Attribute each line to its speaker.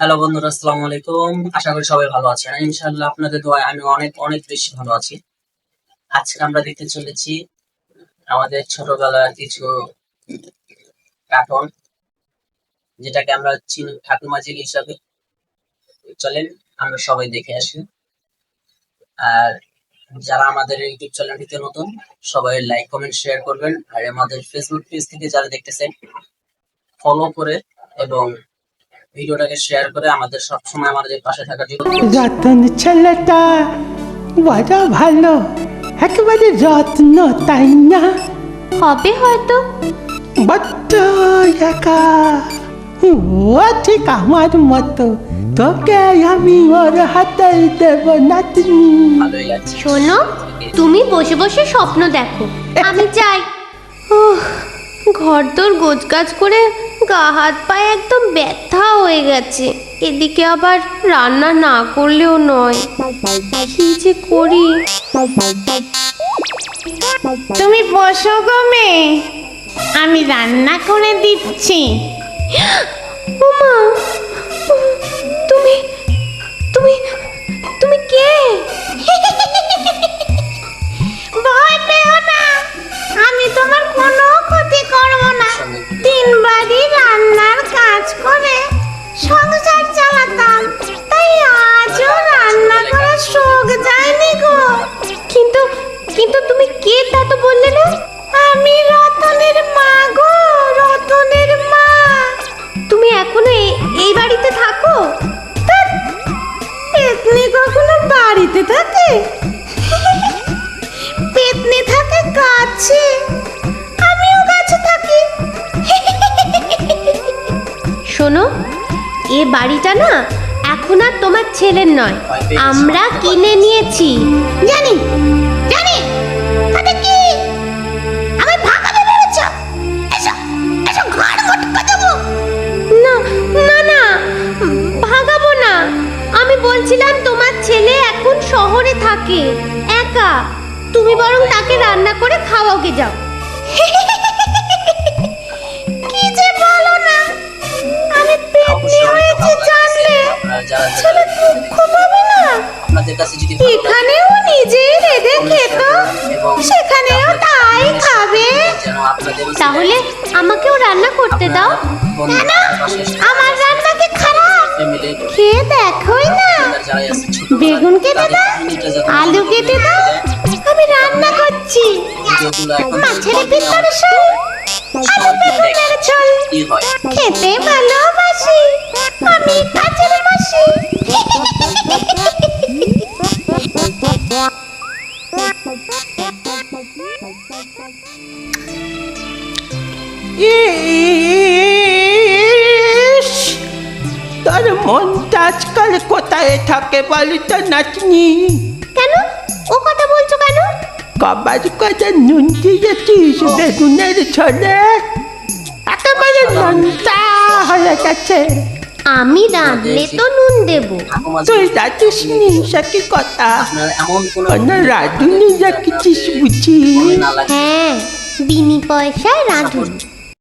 Speaker 1: Hello বন্ধুরা, আসসালামু আলাইকুম। আশা করি সবাই ভালো আছেন। ইনশাআল্লাহ আপনাদের দোয়ায় আমি অনেক অনেক বেশি ভালো আছি। আজকে আমরা দেখতে চলেছি আমাদের ছোটবেলার কিছু কার্টুন, যেটাকে আমরা চিনি ঠাকুমা জিল হিসাবে। চলেন, আমরা সবাই দেখে আসি। আর যারা আমাদের ইউটিউব চ্যানেলটিতে নতুন, সবাই লাইক, কমেন্ট, শেয়ার করবেন। আর আমাদের ফেসবুক পেজ থেকে যারা দেখতেছেন ফলো করে এবং ভিডিওটাকে শেয়ার করে আমাদের সবসময় আমাদের পাশে থাকার জন্য।
Speaker 2: রতন ছেলেটা বড় ভালো একেবারে রত্ন তাই না?
Speaker 3: হবে হয়তো।
Speaker 2: বড্ড একা ও ঠিক আমার মতো তোকে আমি ওর হাতে দেব নাতনি
Speaker 1: ভালোই আছে
Speaker 3: শোনো তুমি বসে বসে স্বপ্ন দেখো। আমি যাই। উহ, ঘর তোর গোছগাছ করে গা হাত পায়ে একদম ব্যথা হয়ে গেছে। এদিকে আবার রান্না না করলেও নয়। কি যে করি?
Speaker 4: তুমি বসো গো মেয়ে। আমি রান্না করে দিচ্ছি।
Speaker 3: ওমা এই বাড়িতে থাকো।
Speaker 4: পেতনি কখনো বাড়িতে থাকে? পেতনি থাকে গাছে আমিও গাছে থাকি।
Speaker 3: শোনো এ বাড়িটা না এখন আর তোমার ছেলের নয়। আমরা কিনে নিয়েছি। থাকে একা? তুমি বরং তাকে রান্না করে খাওয়াকে যাও।
Speaker 4: কি যে বলো না? আমি হয়েছি জানলে? ছেলে দুঃখ পাবে না? এখানেও নিজেই রেঁধে খেত সেখানেও তাই খাবে।
Speaker 3: তাহলে আমাকেও রান্না করতে দাও।
Speaker 4: আমার রান্না খেয়ে দেখোই না। বেগুন কেটে দাও, আলু কেটে দাও, আমি রান্না করছি। মাছের ভিতরে সব আলু বেগুনের ঝোল। খেতে ভালোবাসি। আমি
Speaker 2: তোর মনটা আজকাল কোথায় থাকে বলি তো নাতনি।
Speaker 3: কেন? ও কথা বলছো কেন?
Speaker 2: কবার কথা নুন দিয়েছিস বেগুনের ঝোলে। একেবারে নুনটা হয়ে গেছে।
Speaker 3: আমি রাঁধলে তো নুন দেবো।
Speaker 2: তুই নি সে কি কথা? রাধুনি রাখিছিস বুঝি?
Speaker 3: হ্যাঁ বিনি পয়সায় রাঁধুন।